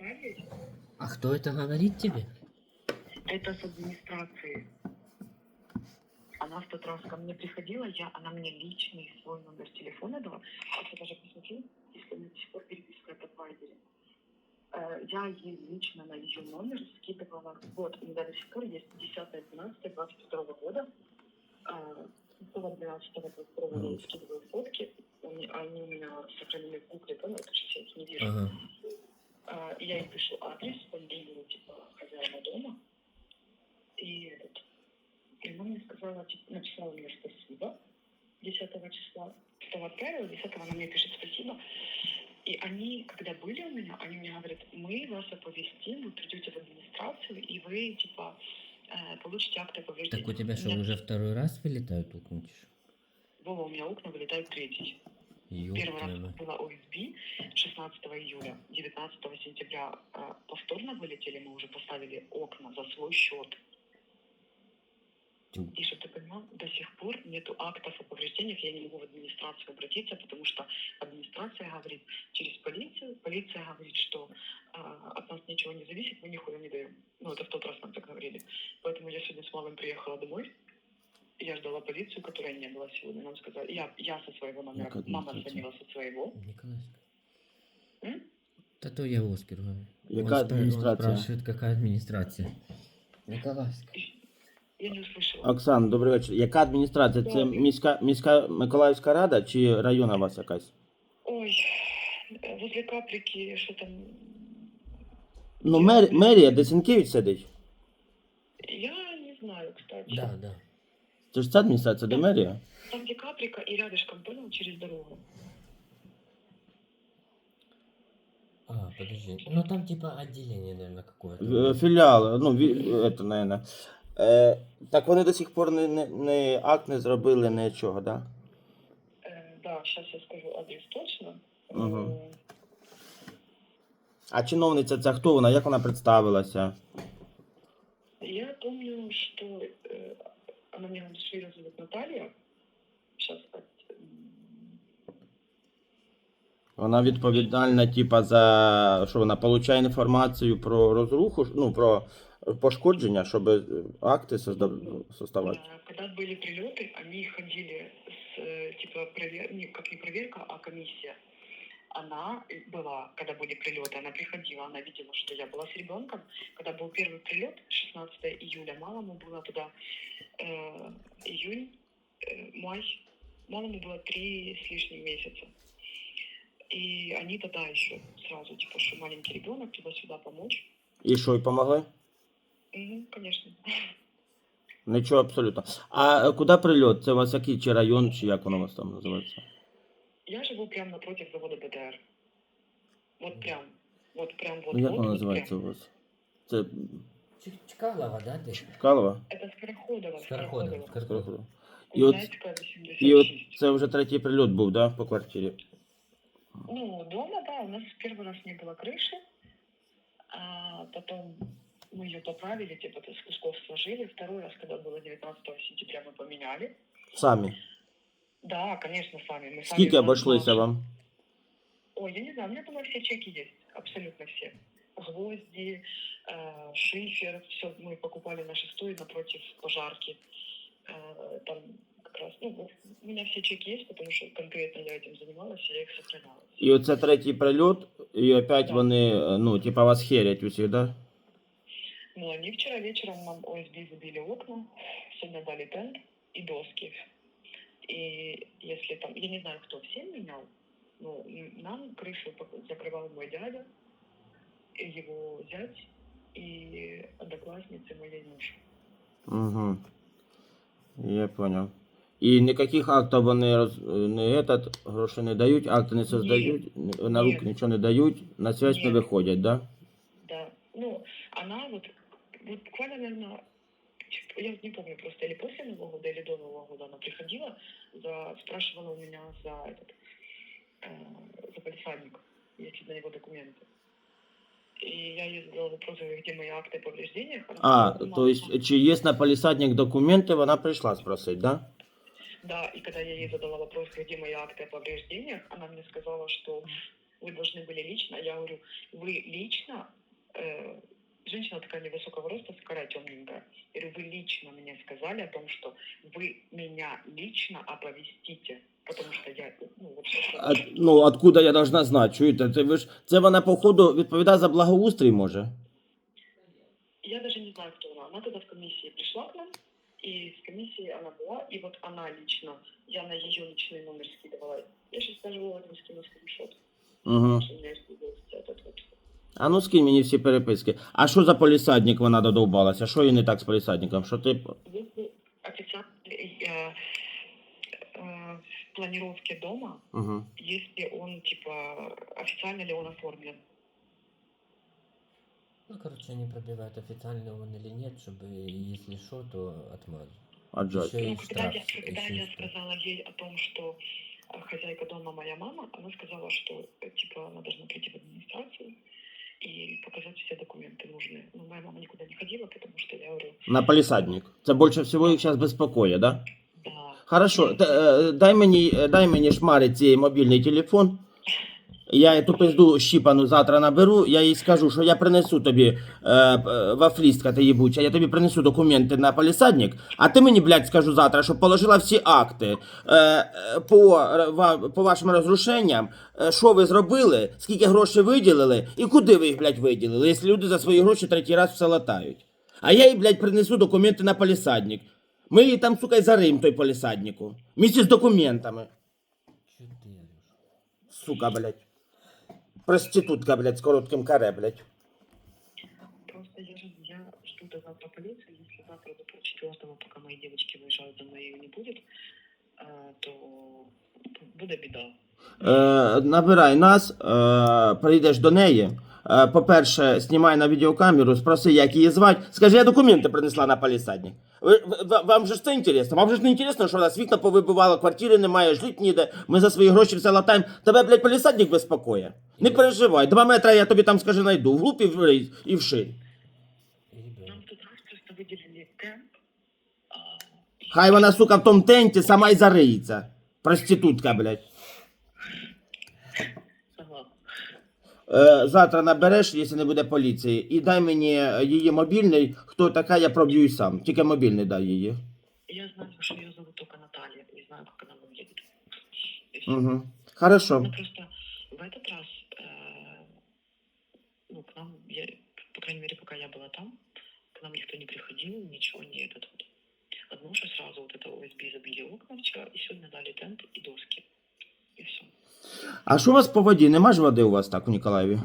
Натальей. А кто это говорит тебе? Это с администрации. Она в тот раз ко мне приходила, я, она мне личный свой номер телефона дала. Сейчас я даже посмотрю, если меня до сих пор переписка от Вайбере. Э, Я ей лично на ее номер скидывала, вот, у меня до сих пор есть 10-12-22 года, э, было 12-22 года, я скидываю фотки, они, у меня сохранены в гугле, да, но это я их не вижу. Ага. А, я ей пишу адрес, фамилию, типа, хозяина дома. И, этот, и она мне сказала, типа, написала мне спасибо 10 числа. 2 отправила, 10 она мне пишет спасибо. И они, когда были у меня, они мне говорят, мы вас оповестим, вы придете в администрацию, и вы, типа, э, получите акты повреждения. Так у тебя что, меня- уже второй раз вылетают окна? Вова, у меня окна вылетают третий. Первый раз была ОСБ 16 июля. 19 сентября э, повторно вылетели, мы уже поставили окна за свой счет. И чтобы ты понимал, до сих пор нету актов о повреждениях, я не могу в администрацию обратиться, потому что администрация говорит через полицию, полиция говорит, что э, от нас ничего не зависит, мы нихуя не даем. Ну, это в тот раз нам так говорили. Поэтому я сегодня с мамой приехала домой, я ждала полицию, которая не была сегодня. Нам сказали, я, я со своего номера, Как мама администрация? звонила со своего. Николаевска. М? Да то я Оскар говорю. Яка Он спра- администрация? Он спрашивает, какая администрация. Николаевска. Я не услышала. Оксан, добрий вечір. Яка адміністрація? Це Добрий. міська, міська Миколаївська рада чи районна у вас якась? Ой, э, возле каприки, что там... Ну, мер, мерія, де Сінкевич сидить. Я не знаю, кстати. Да, да. Це ж ця адміністрація, де мерія? Там, где каприка и рядышком, понял, через дорогу. А, подожди. Ну там типа отделение, наверное, какое-то. В- Філіал, ну, ві, это, наверное. Е, так вони до сих пор не, не, не акт не зробили, нічого, да? Э, да, сейчас я скажу адрес точно. Мгм. Э, А чиновниця ця хто вона? Як вона представилася? Вона відповідальна, типа, за що вона получає інформацію про розруху, ну, про пошкодження, щоб е, акти созда- составати. Когда были прилеты, они ходили с, э, типа, провер... не, как не проверка, а комиссия. Она была, когда были прилеты, она приходила, она видела, что я была с ребенком. Когда был первый прилет, 16 июля, малому было туда э, июнь, э, май, малому было три с лишним месяца. И они тогда еще сразу, типа, что маленький ребенок, туда-сюда помочь. І що, і помогли? Мгм, конечно. Нічого абсолютно. А е, куди прильот? Це у вас який чи район, чи як воно у вас там називається? Я живу прямо напротив завода БТР. Вот прям. Вот прям вот. Ну, як вот, воно вот називається прям. у вас? Це Чкалова, да, ты? Чкалова? Это Скороходово. Скороходов. Скороходово. Скороходова. І от, і от це вже третій прильот був, да, по квартирі? Ну, дома, да, у нас первый раз не было крыши, а потом мы ее поправили, типа с кусков сложили. Второй раз, когда было 19 сентября, мы поменяли. Самі. Да, конечно, сами. Мы сами Скільки у нас обійшлося наши- вам? Ой, я не знаю, у меня дома все чеки есть, абсолютно все. Гвозди, э, шифер, все мы покупали на шестой напротив пожарки. Э, там как раз, ну, вот у меня все чеки есть, потому что конкретно я этим занималась, и я их сохраняла. І оце третій прильот, і опять Да. вони, е, ну, типа вас херять усіх, да? Ну, они вчера вечером нам ОСБ забили окна, сегодня дали тент и доски. И если там, я не знаю, кто всем менял, но м, нам крышу пок- закрывал мой дядя, и его зять и одноклассницы моей муж. Угу. Я понял. І ніяких актів вони роз... не этот, гроші не дають, акти не создають, ні- на руки Ні. нічого не дають, на связь не Ні. виходять, да? Да. Ну, она вот, вот буквально, наверное, я не помню просто, или после Нового года, или до Нового года она приходила, за, спрашивала у меня за этот, э, за полисадник, есть ли на него документы. И я ей задала вопрос, говорю, где мои акты о повреждениях. Она А, сказала, то есть, чи є на полісадник документи, вона прийшла спросить, да? Да, и когда я ей задала вопрос, где мои акты о повреждениях, она мне сказала, что вы должны были лично. Я говорю, вы лично, э, женщина такая невысокого роста, такая темненькая. Я говорю, вы лично мне сказали о том, что вы меня лично оповестите, потому что я, ну, вообще... А, ну, откуда я должна знати? Чуєте? Це, ви ж, це вона, походу, відповідає за благоустрій, може? Я даже не знаю, кто она. Она тогда в комиссии пришла к нам, и в комиссии она была, и вот она лично, я на ее личный номер скидывала. Я сейчас даже Володя скину скриншот, Угу. что у меня есть этот вот. А ну скинь мені всі переписки. А що за полісадник вона додовбалася? Що їй не так з полісадником? Що ти. Если официально э, э, в планировке дома, Угу. если он, типа, официально ли он оформлен. Ну, короче, они пробивают, официально он или нет, чтобы, если что, то отмазать. Аджать. Еще Ну, и когда штраф. я, когда еще и я штраф. сказала ей о том, что э, хозяйка дома моя мама, она сказала, что э, типа она должна прийти в администрацию и показать все документы нужные. Но моя мама никуда не ходила, потому что я говорю, На полісадник. Це більше всього їх зараз безпокоїть, да? да. Хорошо, т- е, дай мені, е, дай мені шмарить цей мобільний телефон. Я ту пизду щіпану завтра наберу, я їй скажу, що я принесу тобі е, п- вафлістка ти їбуча, я тобі принесу документи на полісадник, а ти мені, блядь, скажу завтра, щоб положила всі акти е, е, по, е, ва- по вашим розрушенням, е, що ви зробили, скільки грошей виділили і куди ви їх, блядь, виділили, якщо люди за свої гроші третій раз все латають. А я їй, блядь, принесу документи на полісадник. Ми її там, сука, й зарим той полісаднику. Місці з документами. Чё ты орёшь? Сука, блядь. Проститутка, блядь, с коротким каре, блядь. Просто я же я жду до завтра полицию, Если завтра до полчетвертого, пока мои девочки выезжают за ее не будет, то буде біда. Е, набирай нас, е, прийдеш до неї. Е, по-перше, знімай на відеокамеру, спроси, як її звати. Скажи, я документи принесла на ви- вам же ж це інтересно? Вам же ж не інтересно, що у нас вікна повибивало, квартири немає, жити ніде. Ми за свої гроші все латаємо. Тебе, блядь, полісадник безпокоє. Не переживай, два метри я тобі там, скажи, найду. Вглуб і в, і вширь. Ребят, Нам тут раз просто виділили темп. А, Хай вона, сука, в тому тенті сама й зариється. Проститутка, блядь. согласна. Е, завтра набереш, якщо не буде поліції, і дай мені її мобільний, хто така, я проб'ю сам. Тільки мобільний дай її. Я знаю, что ее зовут только Наталья. Не знаю, как она выглядит. И всё. Угу. Хорошо. Ну просто в этот раз, э, ну, к нам, я, по крайней мере, пока я была там, к нам никто не приходил, ничего не этот вот. Же сразу вот это ОСБ забили окна вчера, и сегодня дали тент и доски. И все. А що у вас по воді? Нема ж води у вас так у Ніколаєві?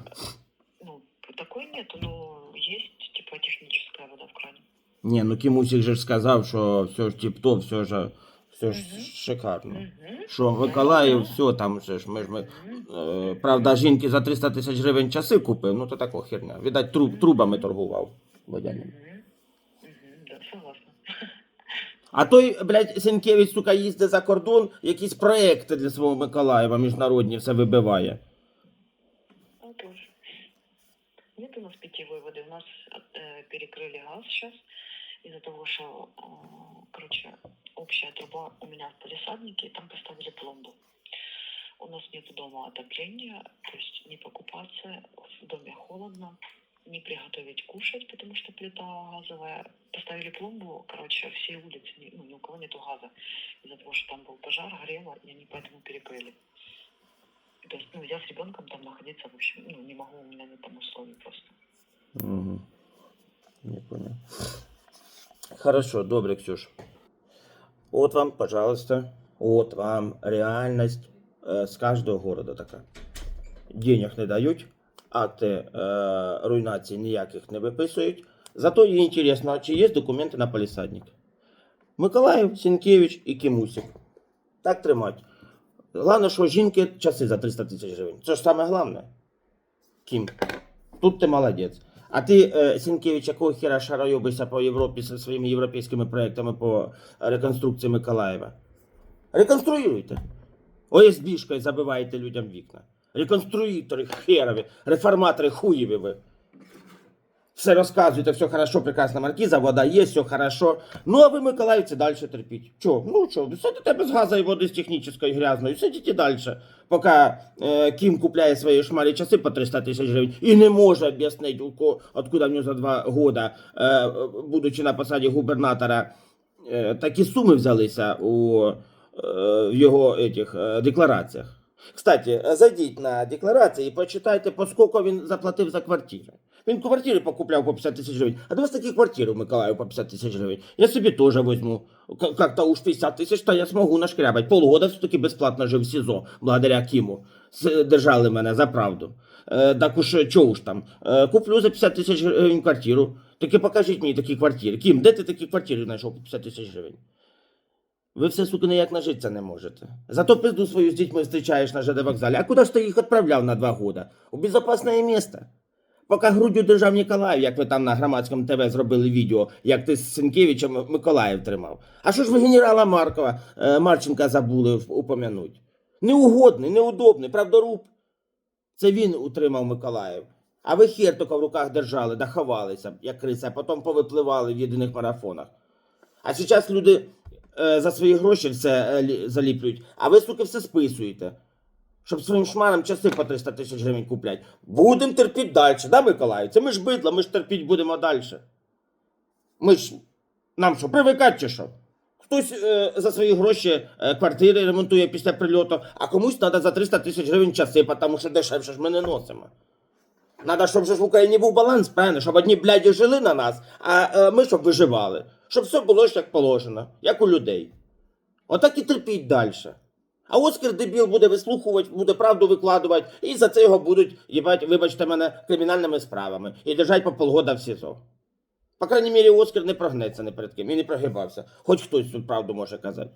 Ну, такой нету, но есть, типа, техническая вода в кране. Ні, ну Кімусік же ж сказав, що все ж тіп-топ, все ж, все ж шикарно. Що в Миколаїв, все там же ж ми ж ми. Е, правда, жінки за 300 тисяч гривень часи купив, ну то така херня. Видать, труб, трубами торгував водяним. Мгм. Мгм. Да, согласна. А той, блядь, Сенкевич, сука, їздить за кордон, якісь проекти для свого Миколаєва міжнародні все вибиває. Ну, тоже. Нет у нас питьевой воды. У нас э, перекрыли газ сейчас из-за того, что, э, короче, общая труба у меня в полисаднике, там поставили пломбу. У нас нет дома отопления, то есть не покупаться, в доме холодно, Не приготовить кушать, потому что плита газовая. Поставили пломбу, короче, всей улицы, ну, ни у кого нету газа. Из-за того, что там был пожар, горело, и они поэтому перекрыли. То есть, ну, я с ребенком там находиться, в общем, ну, не могу, у меня нет там условий просто. Угу. Не понял. Хорошо, добре, Ксюш. Вот вам, пожалуйста, вот вам реальность э, с каждого города така. Денег не дають, акти е, руйнації ніяких не виписують. Зато їй інтересно, чи є документи на полісадник. Миколаїв, Сінкевич і Кімусік. Так тримать. Головне, що жінки часи за 300 тисяч гривень. Це ж саме головне. Кім. Тут ти молодець. А ти, е, Сінкевич, якого хера шарайобишся по Європі зі своїми європейськими проектами по реконструкції Миколаєва? Реконструюйте. ОСБшкою забиваєте людям вікна. Реконструїтори херові, реформатори хуєві ви. Все розказуєте, все хорошо, прекрасна маркіза, вода є, все хорошо. Ну, а ви, миколаївці, далі терпіть. Чо? Ну що, сидите без газу і води з технічної грязної, сидіть далі. Поки е, Кім купляє свої шмарі часи по 300 тисяч гривень і не може об'яснити, откуда в нього за два года, е, будучи на посаді губернатора, е, такі суми взялися у е, його этих, е, деклараціях. Кстати, е, зайдіть на декларації і почитайте, по він заплатив за квартиру. Він квартири покупляв по 50 тисяч гривень. А до вас такі квартири в Миколаїв по 50 тисяч гривень. Я собі теж візьму. Как-то уж 50 тисяч, то я зможу нашкрябать. Полгода все-таки безплатно жив в СІЗО, благодаря Кіму. Держали мене за правду. Е, так уж чого уж там. Е, куплю за 50 тисяч гривень квартиру. Таки покажіть мені такі квартири. Кім, де ти такі квартири знайшов по 50 тисяч гривень? Ви все, сука, ніяк нажитися не можете. Зато пизду свою з дітьми зустрічаєш на ЖД вокзалі. А куди ж ти їх відправляв на два года? У безопасне місце. Поки груддю держав Ніколаїв, як ви там на громадському ТВ зробили відео, як ти з Сенкевичем Миколаїв тримав. А що ж ви генерала Маркова, е, Марченка забули упомянуть? Неугодний, неудобний, правдоруб. Це він утримав Миколаїв. А ви хер тільки в руках держали, да ховалися, як криса, а потім повипливали в єдиних марафонах. А зараз люди за свої гроші все е, заліплюють, а ви, суки, все списуєте. Щоб своїм шмарам часи по 300 тисяч гривень куплять. Будемо терпіти далі, да, Миколаїв? Це ми ж бидло, ми ж терпіти будемо далі. Ми ж нам що, привикати чи що? Хтось е, за свої гроші е, квартири ремонтує після прильоту, а комусь треба за 300 тисяч гривень часи, тому що дешевше ж ми не носимо. Надо, щоб ж в Україні був баланс, правильно, щоб одні бляді жили на нас, а е, ми щоб виживали. Щоб все було ж як положено, як у людей. Отак і терпіть далі. А Оскар дебіл буде вислухувати, буде правду викладувати, і за це його будуть, їбать, вибачте мене, кримінальними справами і держать по полгода в СІЗО. По крайній мірі, Оскар не прогнеться ні перед ким і не прогибався. Хоч хтось тут правду може казати.